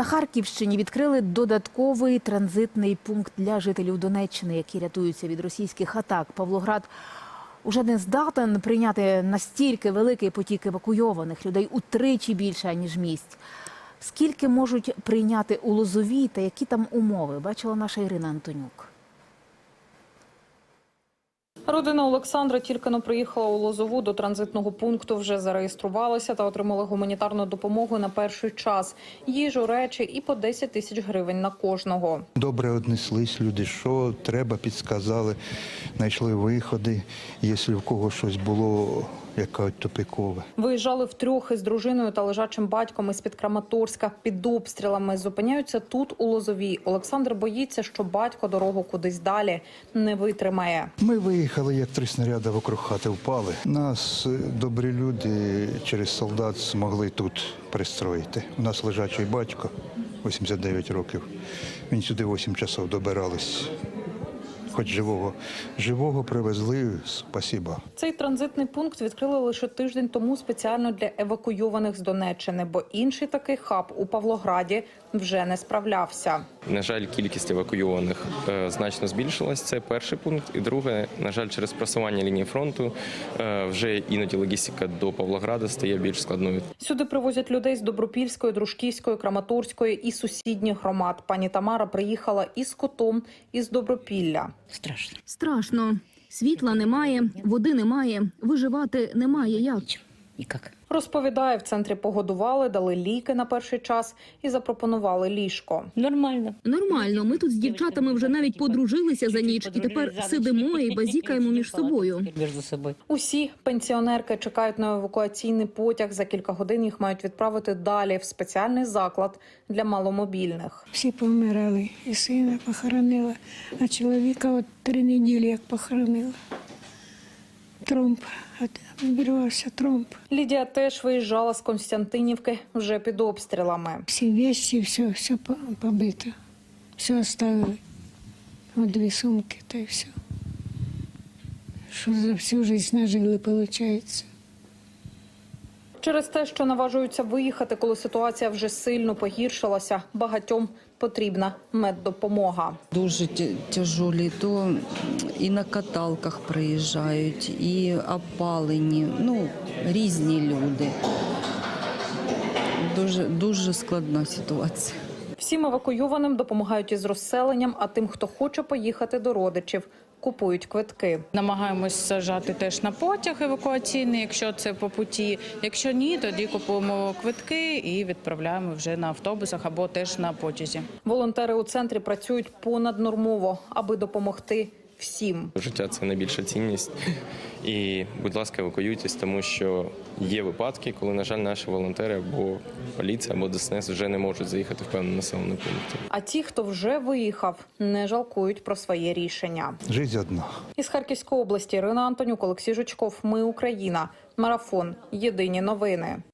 На Харківщині відкрили додатковий транзитний пункт для жителів Донеччини, які рятуються від російських атак. Павлоград уже не здатен прийняти настільки великий потік евакуйованих людей утричі більше ніж місць. Скільки можуть прийняти у Лозовій та які там умови? Бачила наша Ірина Антонюк. Родина Олександра тільки но приїхала у Лозову до транзитного пункту. Вже зареєструвалася та отримала гуманітарну допомогу на перший час. Їжу, речі і по 10 тисяч гривень на кожного. Добре однеслись люди, що треба, підсказали, знайшли виходи, якщо в кого щось було, яка тупикове. Виїжджали втрьох із дружиною та лежачим батьком із під Краматорська під обстрілами. Зупиняються тут у Лозовій. Олександр боїться, що батько дорогу кудись далі не витримає. Ми виїхали, як три снаряди вокруг хати впали. Нас е, добрі люди через солдат змогли тут пристроїти. У нас лежачий батько, 89 років. Він сюди 8 часов добирались. Хоч живого, живого привезли, спасіба. Цей транзитний пункт відкрили лише тиждень тому спеціально для евакуйованих з Донеччини, бо інший такий хаб у Павлограді вже не справлявся. На жаль, кількість евакуйованих е, значно збільшилась. Це перший пункт. І друге, на жаль, через просування лінії фронту е, вже іноді логістика до Павлограда стає більш складною. Сюди привозять людей з Добропільської, Дружківської, Краматорської і сусідніх громад. Пані Тамара приїхала із котом із Добропілля. Страшно. Страшно. Світла немає, води немає, виживати немає як. Никак. Розповідає, в центрі погодували, дали ліки на перший час і запропонували ліжко. Нормально. Нормально, ми тут з дівчатами вже навіть подружилися за ніч, і тепер сидимо і базікаємо між собою. Усі пенсіонерки чекають на евакуаційний потяг. За кілька годин їх мають відправити далі в спеціальний заклад для маломобільних. Всі помирали, і сина похоронила, а чоловіка от три неділі як похоронила. Тромб, обірвався тромб. Лідія теж виїжджала з Константинівки вже під обстрілами. Всі вещі, все, все побито. Все оставили. От дві сумки та й все. Що за всю життя нажили, виходить. Через те, що наважуються виїхати, коли ситуація вже сильно погіршилася, багатьом потрібна меддопомога. Дуже тяжелі, то і на каталках приїжджають, і опалені, ну, різні люди. Дуже, дуже складна ситуація. Всім евакуйованим допомагають із розселенням, а тим, хто хоче поїхати до родичів, купують квитки. Намагаємось сажати теж на потяг евакуаційний, якщо це по путі. Якщо ні, тоді купуємо квитки і відправляємо вже на автобусах або теж на потязі. Волонтери у центрі працюють понаднормово, аби допомогти всім. Життя це найбільша цінність. І, будь ласка, евакуюйтесь, тому що є випадки, коли, на жаль, наші волонтери або поліція, або ДСНС вже не можуть заїхати в певний населений пункт. А ті, хто вже виїхав, не жалкують про своє рішення. Жизнь одна. Із Харківської області Ірина Антонюк, Олексій Жучков. Ми Україна. Марафон. Єдині новини.